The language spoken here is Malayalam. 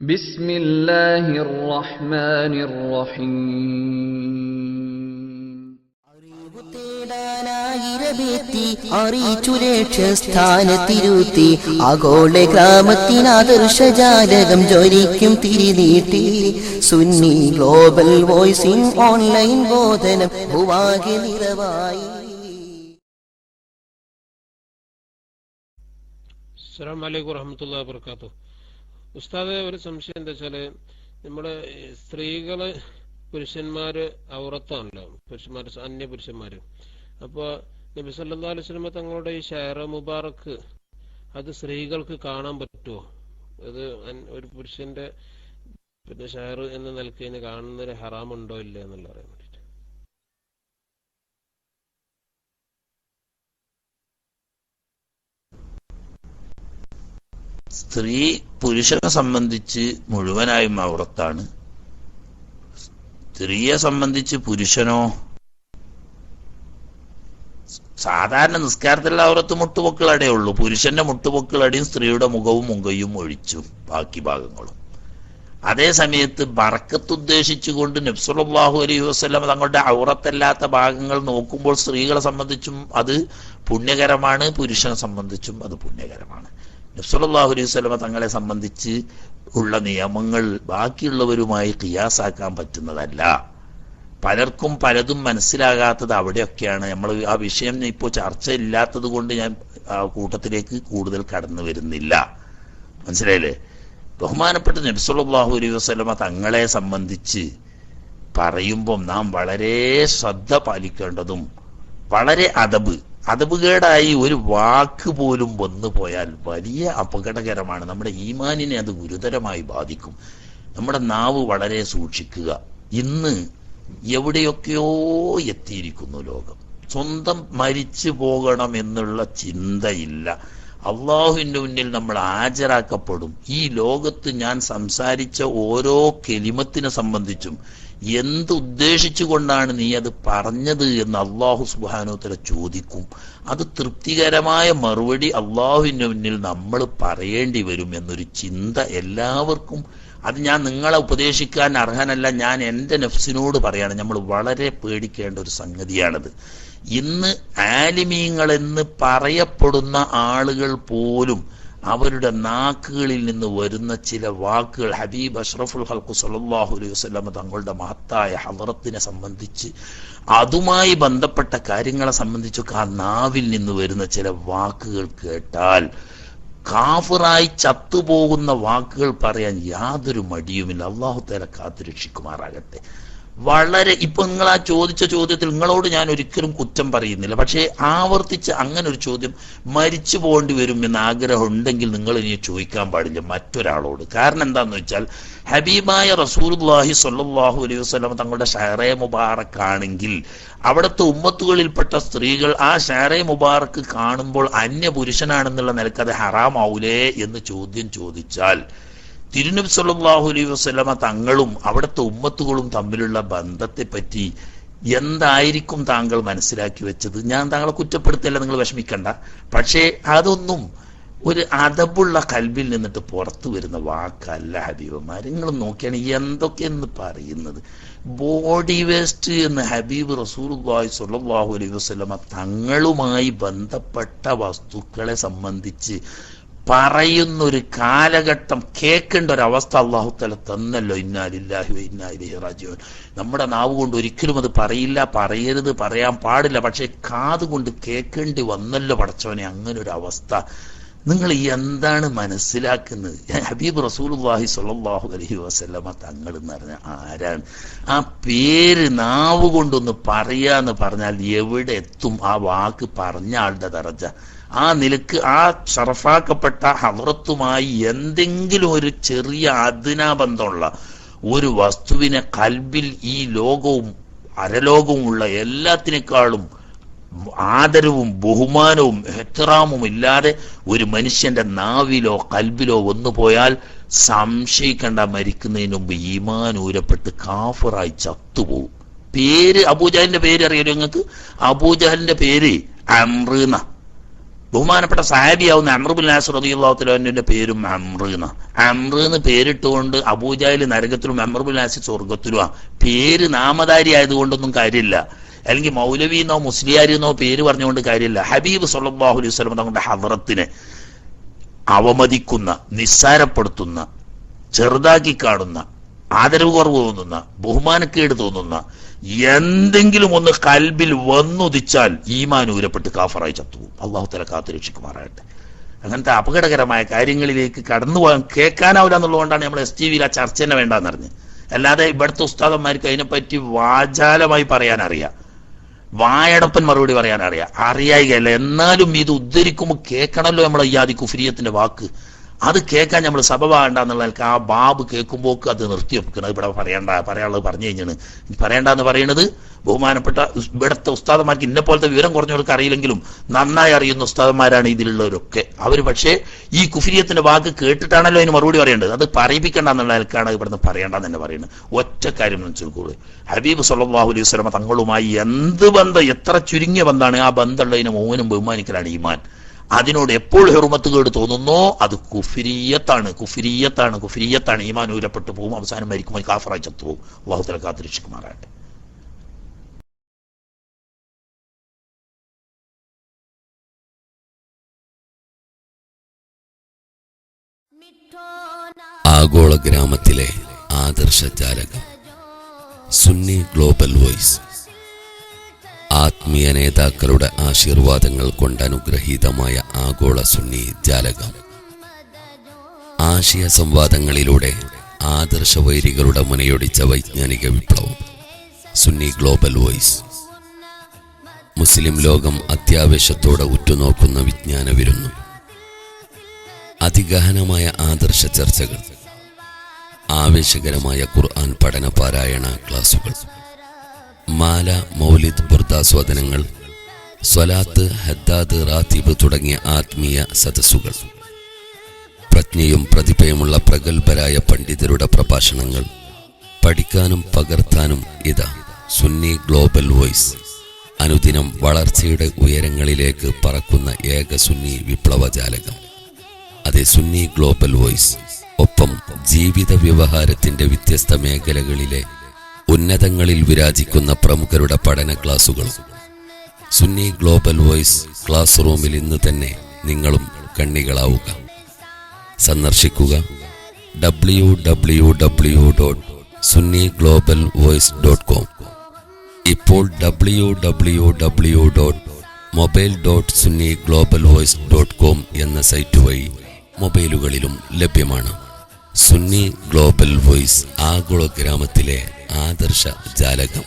بسم الله الرحمن الرحيم അറിവു തേടാനായിരവെത്തി അറിയിച്ചു ലക്ഷ്യസ്ഥാനത്തിരുത്തി ആഗോള ഗ്രാമത്തിനാദർശജാലകം ജ്വലിക്കും തിരിനീട്ടി സുന്നി ഗ്ലോബൽ വോയിസിംഗ് ഓൺലൈൻ ബോധനം ഭൂവാകെ നിറവായി അസ്സാം വലൈക്കും വറഹമത്തുള്ള വർക്കാത്തു ഉസ്താദ് ഒരു സംശയം എന്താ വെച്ചാൽ നമ്മുടെ സ്ത്രീകൾ പുരുഷന്മാര് ഔറത്താണല്ലോ പുരുഷന്മാര് അന്യ പുരുഷന്മാര്. അപ്പൊ നബി വസല്ലമ തങ്ങളുടെ ഈ ഷെയർ മുബാറക്ക് അത് സ്ത്രീകൾക്ക് കാണാൻ പറ്റുമോ അത് ഒരു പുരുഷന്റെ പിന്നെ ഷെയർ എന്ന് നിലയ്ക്ക് കാണുന്നൊരു ഹറാമുണ്ടോ ഇല്ല എന്നുള്ള അറിയാൻ സ്ത്രീ പുരുഷനെ സംബന്ധിച്ച് മുഴുവനായും ഔറത്താണ് സ്ത്രീയെ സംബന്ധിച്ച് പുരുഷനോ സാധാരണ നിസ്കാരത്തിലുള്ള ഔറത്ത് മുട്ടുപൊക്കിളടേ ഉള്ളൂ. പുരുഷന്റെ മുട്ടുപൊക്കിളടിയും സ്ത്രീയുടെ മുഖവും മുങ്കയും ഒഴിച്ചു ബാക്കി ഭാഗങ്ങളും. അതേ സമയത്ത് ബറക്കത്ത് ഉദ്ദേശിച്ചുകൊണ്ട് നബ്സുല്ലാഹു അലൈഹി വസ്ലം തങ്ങളുടെ ഔറത്തല്ലാത്ത ഭാഗങ്ങൾ നോക്കുമ്പോൾ സ്ത്രീകളെ സംബന്ധിച്ചും അത് പുണ്യകരമാണ് പുരുഷനെ സംബന്ധിച്ചും അത് പുണ്യകരമാണ്. നബ്സുല്ലാഹു അലൈഹി സ്വലമ തങ്ങളെ സംബന്ധിച്ച് ഉള്ള നിയമങ്ങൾ ബാക്കിയുള്ളവരുമായി കിയാസാക്കാൻ പറ്റുന്നതല്ല. പലർക്കും പലതും മനസ്സിലാകാത്തത് അവിടെയൊക്കെയാണ്. നമ്മൾ ആ വിഷയം ഇപ്പോൾ ചർച്ച ഇല്ലാത്തത് കൊണ്ട് ഞാൻ ആ കൂട്ടത്തിലേക്ക് കൂടുതൽ കടന്നു വരുന്നില്ല. മനസ്സിലായില്ലേ? ബഹുമാനപ്പെട്ട നബ്സുല്ലാഹു അലൈഹി വസ്ലമ തങ്ങളെ സംബന്ധിച്ച് പറയുമ്പം നാം വളരെ ശ്രദ്ധ പാലിക്കേണ്ടതും വളരെ അതബ് അതബുകേടായി ഒരു വാക്ക് പോലും വന്നു പോയാൽ വലിയ അപകടകരമാണ്. നമ്മുടെ ഈമാനിനെ അത് ഗുരുതരമായി ബാധിക്കും. നമ്മുടെ നാവ് വളരെ സൂക്ഷിക്കുക. ഇന്ന് എവിടെയൊക്കെയോ എത്തിയിരിക്കുന്നു ലോകം. സ്വന്തം മരിച്ചു പോകണമെന്നുള്ള ചിന്തയില്ല. അള്ളാഹുവിന്റെ മുന്നിൽ നമ്മൾ ഹാജരാക്കപ്പെടും. ഈ ലോകത്ത് ഞാൻ സംസാരിച്ച ഓരോ കെലിമത്തിനെ സംബന്ധിച്ചും എന്ത് ഉദ്ദേശിച്ചുകൊണ്ടാണ് നീ അത് പറഞ്ഞത് എന്ന് അള്ളാഹു സുബാനോത്തര ചോദിക്കും. അത് തൃപ്തികരമായ മറുപടി അള്ളാഹുവിന്റെ മുന്നിൽ നമ്മൾ പറയേണ്ടി വരും എന്നൊരു ചിന്ത എല്ലാവർക്കും അത് ഞാൻ നിങ്ങളെ ഉപദേശിക്കാൻ അർഹനല്ല ഞാൻ എന്റെ നഫ്സിനോട് പറയാണ്. നമ്മൾ വളരെ പേടിക്കേണ്ട ഒരു സംഗതിയാണത്. ഇന്ന് ആലിമീങ്ങളെന്ന് പറയപ്പെടുന്ന ആളുകൾ പോലും അവരുടെ നാക്കുകളിൽ നിന്ന് വരുന്ന ചില വാക്കുകൾ ഹബീബ് അഷ്റഫുൽ ഹൽക്കു സലാഹു അലൈഹി വസ്ലമ തങ്ങളുടെ മഹത്തായ ഹലറത്തിനെ സംബന്ധിച്ച് അതുമായി ബന്ധപ്പെട്ട കാര്യങ്ങളെ സംബന്ധിച്ചൊക്കെ ആ നാവിൽ നിന്ന് വരുന്ന ചില വാക്കുകൾ കേട്ടാൽ കാഫറായി ചത്തുപോകുന്ന വാക്കുകൾ പറയാൻ യാതൊരു മടിയുമില്ല. അള്ളാഹു തല കാത്തുരക്ഷിക്കുമാറാകട്ടെ. വളരെ ഇപ്പൊ നിങ്ങൾ ആ ചോദിച്ച ചോദ്യത്തിൽ നിങ്ങളോട് ഞാൻ ഒരിക്കലും കുറ്റം പറയുന്നില്ല. പക്ഷേ ആവർത്തിച്ച് അങ്ങനെ ഒരു ചോദ്യം മരിച്ചു പോകേണ്ടി വരും എന്ന് ആഗ്രഹം ഉണ്ടെങ്കിൽ നിങ്ങൾ ഇനി ചോദിക്കാൻ പാടില്ല മറ്റൊരാളോട്. കാരണം എന്താന്ന് വെച്ചാൽ ഹബീബായ റസൂലുല്ലാഹി സ്വല്ലല്ലാഹു അലൈഹി വസല്ലം തങ്ങളുടെ ഷഹറെ മുബാറക്കാണെങ്കിൽ അവിടുത്തെ ഉമ്മത്തുകളിൽപ്പെട്ട സ്ത്രീകൾ ആ ഷഹറെ മുബാറക്ക് കാണുമ്പോൾ അന്യ പുരുഷനാണെന്നുള്ള നിലയ്ക്ക് അത് ഹറാമാവൂലേ എന്ന് ചോദ്യം ചോദിച്ചാൽ തിരുനബി സല്ലല്ലാഹു അലൈഹി വസല്ലമ തങ്ങളും അവിടുത്തെ ഉമ്മത്തുകളും തമ്മിലുള്ള ബന്ധത്തെ പറ്റി എന്തായിരിക്കും താങ്കൾ മനസ്സിലാക്കി വെച്ചത്? ഞാൻ താങ്കളെ കുറ്റപ്പെടുത്തില്ല നിങ്ങൾ വിഷമിക്കണ്ട. പക്ഷേ അതൊന്നും ഒരു അതബുള്ള കൽബിൽ നിന്നിട്ട് പുറത്തു വരുന്ന വാക്കല്ല ഹബീബന്മാർ. നിങ്ങൾ നോക്കിയാണ് എന്തൊക്കെയെന്ന് പറയുന്നത്? ബോഡി വേസ്റ്റ് എന്ന് ഹബീബ് റസൂലുള്ളാഹി സ്വല്ലല്ലാഹു അലൈഹി വസല്ലമ തങ്ങളുമായി ബന്ധപ്പെട്ട വസ്തുക്കളെ സംബന്ധിച്ച് പറയുന്ന ഒരു കാലഘട്ടം കേൾക്കേണ്ട ഒരു അവസ്ഥ അള്ളാഹു തല തന്നല്ലോ. ഇന്നാലില്ലാഹി വ ഇന്നാ റാജിഊൻ. നമ്മുടെ നാവ് കൊണ്ട് ഒരിക്കലും അത് പറയില്ല പറയരുത് പറയാൻ പാടില്ല. പക്ഷെ കാത് കൊണ്ട് കേൾക്കേണ്ടി വന്നല്ലോ പടച്ചവനെ അങ്ങനെ ഒരു അവസ്ഥ നിങ്ങൾ എന്താണ് മനസ്സിലാക്കുന്നത്? ഹബീബ് റസൂലുള്ളാഹി സ്വല്ലല്ലാഹു അലഹി വസല്ലമ തങ്ങൾ എന്ന് പറഞ്ഞ ആരാണ്? ആ പേര് നാവ് കൊണ്ടൊന്ന് പറയാന്ന് പറഞ്ഞാൽ എവിടെ എത്തും? ആ വാക്ക് പറഞ്ഞ ആളുടെ ദറജ. ആ നിലയ്ക്ക് ആ ഷറഫാക്കപ്പെട്ട ഹവറത്തുമായി എന്തെങ്കിലും ഒരു ചെറിയ അതിനാബന്ധമുള്ള ഒരു വസ്തുവിനെ കൽബിൽ ഈ ലോകവും അരലോകവുമുള്ള എല്ലാത്തിനേക്കാളും ആദരവും ബഹുമാനവും എഹ്റാമും ഇല്ലാതെ ഒരു മനുഷ്യന്റെ നാവിലോ കൽബിലോ വന്നു പോയാൽ സംശയിക്കണ്ട മരിക്കുന്നതിന് മുമ്പ് ഈമാൻ ഊരപ്പെട്ട് കാഫറായി ചത്തുപോകും. പേര് അബൂജഹലിന്റെ പേര് അറിയാലോ നിങ്ങൾക്ക്? അബൂജഹലിന്റെ പേര് അമ്രീന ബഹുമാനപ്പെട്ട സാഹാബിയാവുന്ന അമ്രുബുൽ നാസർ റതിയുള്ളാഹുത്തലാന്റെ പേരും അമ്ര എന്ന അമ്ര എന്ന് പേരിട്ടുകൊണ്ട് അബൂജായിൽ നരകത്തിലും അമ്രുബുൽ നാസി സ്വർഗത്തിലുമാണ് പേര് നാമധാരി ആയതുകൊണ്ടൊന്നും കാര്യമില്ല. അല്ലെങ്കിൽ മൗലവി എന്നോ മുസ്ലിയാരി എന്നോ പേര് പറഞ്ഞുകൊണ്ട് കാര്യമില്ല. ഹബീബ് സല്ലല്ലാഹു അലൈഹി വസല്ലം തങ്ങളുടെ ഹവറത്തിനെ അവമതിക്കുന്ന നിസ്സാരപ്പെടുത്തുന്ന ചെറുതാക്കി കാണുന്ന ആദരവ് കുറവ് തോന്നുന്ന ബഹുമാനക്കേട് തോന്നുന്ന എന്തെങ്കിലും ഒന്ന് കൽബിൽ വന്നുദിച്ചാൽ ഈമാൻ ഊരപ്പെട്ട് കാഫറായി ചത്തുപോകും. അള്ളാഹു തല കാത്തു രക്ഷിക്കുമാറാകട്ടെ. അങ്ങനത്തെ അപകടകരമായ കാര്യങ്ങളിലേക്ക് കടന്നു പോകാൻ കേൾക്കാനാവില്ല എന്നുള്ളതുകൊണ്ടാണ് നമ്മൾ എസ് ടി വിയിൽ ആ ചർച്ച തന്നെ വേണ്ടെന്ന് അറിഞ്ഞ് അല്ലാതെ ഇവിടുത്തെ ഉസ്താദന്മാർക്ക് അതിനെപ്പറ്റി വാചാലമായി പറയാൻ അറിയാം വായടപ്പൻ മറുപടി പറയാൻ അറിയാം അറിയായികയല്ല. എന്നാലും ഇത് ഉദ്ധരിക്കുമ്പോൾ കേൾക്കണമല്ലോ നമ്മളെ ഈ ആദി കുഫിരിയത്തിന്റെ വാക്ക്. അത് കേൾക്കാൻ നമ്മൾ സഭ വേണ്ടെന്നുള്ള ആ ബാബ് കേൾക്കുമ്പോൾ അത് നിർത്തി വെക്കണം ഇവിടെ പറയണ്ട പറയാനുള്ളത് പറഞ്ഞു കഴിഞ്ഞാണ്. പറയണ്ടെന്ന് പറയുന്നത് ബഹുമാനപ്പെട്ട ഇവിടുത്തെ ഉസ്താദന്മാർക്ക് ഇന്നെ പോലത്തെ വിവരം കുറഞ്ഞവർക്ക് അറിയില്ലെങ്കിലും നന്നായി അറിയുന്ന ഉസ്താദന്മാരാണ് ഇതിലുള്ളവരൊക്കെ. അവർ പക്ഷേ ഈ കുഫിരിയത്തിന്റെ വാക്ക് കേട്ടിട്ടാണല്ലോ അതിന് മറുപടി പറയേണ്ടത്. അത് പറയിപ്പിക്കേണ്ട എന്നുള്ള നിലക്കാണ് ഇവിടുന്ന് പറയേണ്ടെന്ന് തന്നെ പറയുന്നത്. ഒറ്റ കാര്യം മനസ്സിലാക്കുക ഹബീബ് സല്ലാഹു അലൈഹി സ്വലമ തങ്ങളുമായി എന്ത് ബന്ധം എത്ര ചുരുങ്ങിയ ബന്ധമാണ് ആ ബന്ധമുള്ളതിനെ മോനും ബഹുമാനിക്കലാണ് ഈമാൻ. അതിനോട് എപ്പോൾ കേട് തോന്നുന്നോ അത് കുഫിരിയത്താണ്. കുഫിരിയത്താണ് കുഫിരിയത്താണ്. ഈമാൻ ഊരപ്പെട്ടു പോകും അവസാനം മരിക്കുമ്പോൾ കാഫറായി ചത്തുപോകും അള്ളാഹുത്തല കാത്തിരക്ഷിക്കുമാറാട്ടെ ആഗോള ഗ്രാമത്തിലെ ആദർശ ചാലകം സുന്നി ഗ്ലോബൽ വോയിസ്. ആത്മീയ നേതാക്കളുടെ ആശീർവാദങ്ങൾ കൊണ്ട് അനുഗ്രഹീതമായ ആഗോള സുന്നി ജാലകം. ആശയ സംവാദങ്ങളിലൂടെ ആദർശ വൈരികളുടെ മുനയൊടിച്ച വൈജ്ഞാനിക വിപ്ലവം. Sunni global voice. മുസ്ലിം ലോകം അത്യാവേശത്തോടെ ഉറ്റുനോക്കുന്ന വിജ്ഞാന വിരുന്നു. അതിഗഹനമായ ആദർശ ചർച്ചകൾ. ആവേശകരമായ ഖുർആൻ പഠന പാരായണ ക്ലാസുകൾ. മാല മൗലിദ് ബുർദാസ്വാദനങ്ങൾ സ്വലാത്ത് ഹദ്ദാദ് റാത്തീബ് തുടങ്ങിയ ആത്മീയ സദസ്സുകൾ. പ്രജ്ഞയും പ്രതിഭയുമുള്ള പ്രഗത്ഭരായ പണ്ഡിതരുടെ പ്രഭാഷണങ്ങൾ പഠിക്കാനും പകർത്താനും ഇതാ സുന്നി ഗ്ലോബൽ വോയിസ്. അനുദിനം വളർച്ചയുടെ ഉയരങ്ങളിലേക്ക് പറക്കുന്ന ഏക സുന്നി വിപ്ലവജാലകം. അതെ സുന്നി ഗ്ലോബൽ വോയിസ്. ഒപ്പം ജീവിത വ്യവഹാരത്തിന്റെ വ്യത്യസ്ത മേഖലകളിലെ ഉന്നതങ്ങളിൽ വിരാജിക്കുന്ന പ്രമുഖരുടെ പഠന ക്ലാസുകൾ സുന്നി ഗ്ലോബൽ വോയിസ് ക്ലാസ് റൂമിൽ ഇന്ന് തന്നെ നിങ്ങളും കണ്ണികളാവുക. സന്ദർശിക്കുക. W W W dot Sunni global voice dot com ഇപ്പോൾ W W W dot mobile dot Sunni global voice dot com എന്ന സൈറ്റ് വഴി മൊബൈലുകളിലും ലഭ്യമാണ്. സുന്നി ഗ്ലോബൽ വോയിസ് ആഗോള ഗ്രാമത്തിലെ ആദർശ ജാലകം.